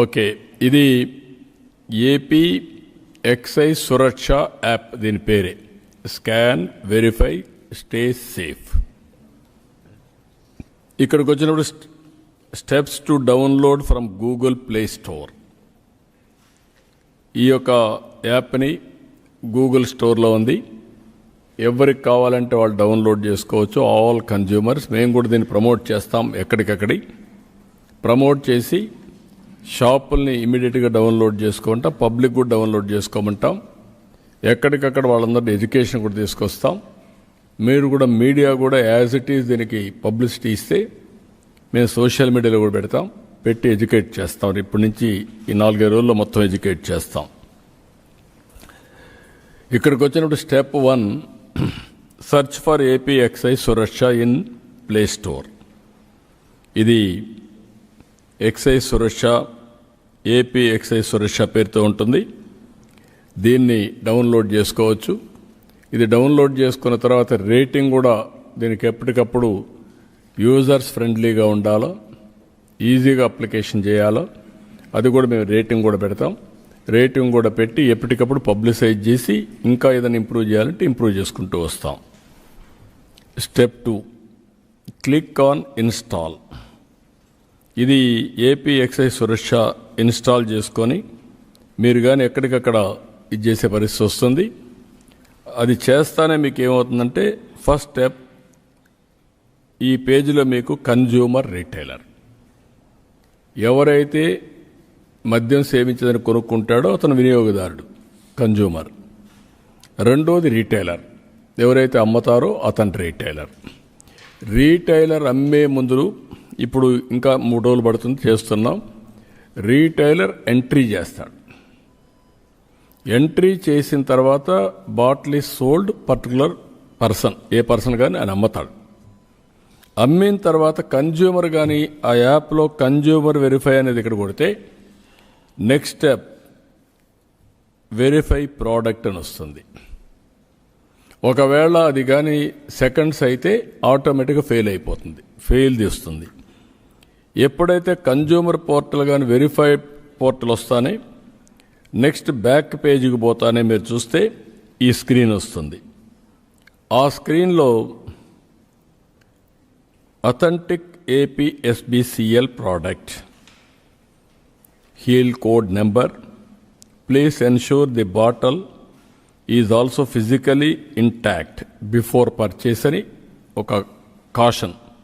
Okay ఇది AP excise సురక్ష app దీని పేరే. స్కాన్ వెరిఫై స్టే సేఫ్ ఇక్కడికి వచ్చినప్పుడు steps to download from Google Play Store ఈ యొక్క యాప్ని గూగుల్ స్టోర్లో ఉంది. ఎవరికి కావాలంటే వాళ్ళు డౌన్లోడ్ చేసుకోవచ్చు. ఆల్ కన్జ్యూమర్స్ మేము కూడా దీన్ని ప్రమోట్ చేస్తాం ఎక్కడికక్కడి. ప్రమోట్ చేసి షాపుల్ని ఇమీడియట్గా డౌన్లోడ్ చేసుకుంటాం పబ్లిక్ కూడా డౌన్లోడ్ చేసుకోమంటాం. ఎక్కడికక్కడ వాళ్ళందరినీ ఎడ్యుకేషన్ కూడా తీసుకొస్తాం. మీరు కూడా మీడియా కూడా యాజ్ ఇట్ ఈస్ దీనికి పబ్లిసిటీ ఇస్తే మేము సోషల్ మీడియాలో కూడా పెడతాం. పెట్టి ఎడ్యుకేట్ చేస్తాం. ఇప్పటి నుంచి ఈ నాలుగైదు రోజుల్లో మొత్తం ఎడ్యుకేట్ చేస్తాం. ఇక్కడికి వచ్చినప్పుడు step one search for AP excise Suraksha in Play Store. ఇది excise Suraksha AP excise Suraksha పేరుతో ఉంటుంది. దీన్ని డౌన్లోడ్ చేసుకోవచ్చు. ఇది డౌన్లోడ్ చేసుకున్న తర్వాత రేటింగ్ కూడా దీనికి ఎప్పటికప్పుడు యూజర్స్ ఫ్రెండ్లీగా ఉండాలో? ఈజీగా అప్లికేషన్ చేయాలో? అది కూడా మేము రేటింగ్ కూడా పెడతాం. రేటింగ్ కూడా పెట్టి ఎప్పటికప్పుడు పబ్లిసైజ్ చేసి ఇంకా ఏదైనా ఇంప్రూవ్ చేయాలంటే ఇంప్రూవ్ చేసుకుంటూ వస్తాం. Step two. Click on install. ఇది ఏపీ ఎక్సైజ్ సురక్ష ఇన్స్టాల్ చేసుకొని మీరు కానీ ఎక్కడికక్కడ ఇది చేసే పరిస్థితి వస్తుంది. అది చేస్తానే మీకు ఏమవుతుందంటే ఫస్ట్ స్టెప్ ఈ పేజీలో మీకు కన్జ్యూమర్ రీటైలర్ ఎవరైతే మద్యం సేవించదని కొనుక్కుంటాడో అతను వినియోగదారుడు కన్జ్యూమర్ రెండోది రీటైలర్ ఎవరైతే అమ్ముతారో అతను రీటైలర్ రీటైలర్ అమ్మే ముందు ఇప్పుడు ఇంకా మూడు రోజులు పడుతుంది చేస్తున్నాం. రీటైలర్ ఎంట్రీ చేస్తాడు. ఎంట్రీ చేసిన తర్వాత bottle is sold particular person a person కానీ ఆయన అమ్ముతాడు. అమ్మిన తర్వాత కన్జ్యూమర్ కానీ ఆ యాప్లో కన్జ్యూమర్ వెరిఫై అనేది ఇక్కడ కొడితే నెక్స్ట్ స్టెప్ వెరిఫై ప్రోడక్ట్ అని వస్తుంది. ఒకవేళ అది కానీ సెకండ్స్ అయితే ఆటోమేటిక్గా ఫెయిల్ అయిపోతుంది ఫెయిల్ తీస్తుంది. ఎప్పుడైతే కన్జ్యూమర్ పోర్టల్ కానీ వెరిఫై పోర్టల్ వస్తానే నెక్స్ట్ బ్యాక్ పేజీకి పోతానే మీరు చూస్తే ఈ స్క్రీన్ వస్తుంది. ఆ స్క్రీన్లో authentic APSBCL product heal code number please ensure the bottle is also physically intact before purchase అని ఒక కాషన్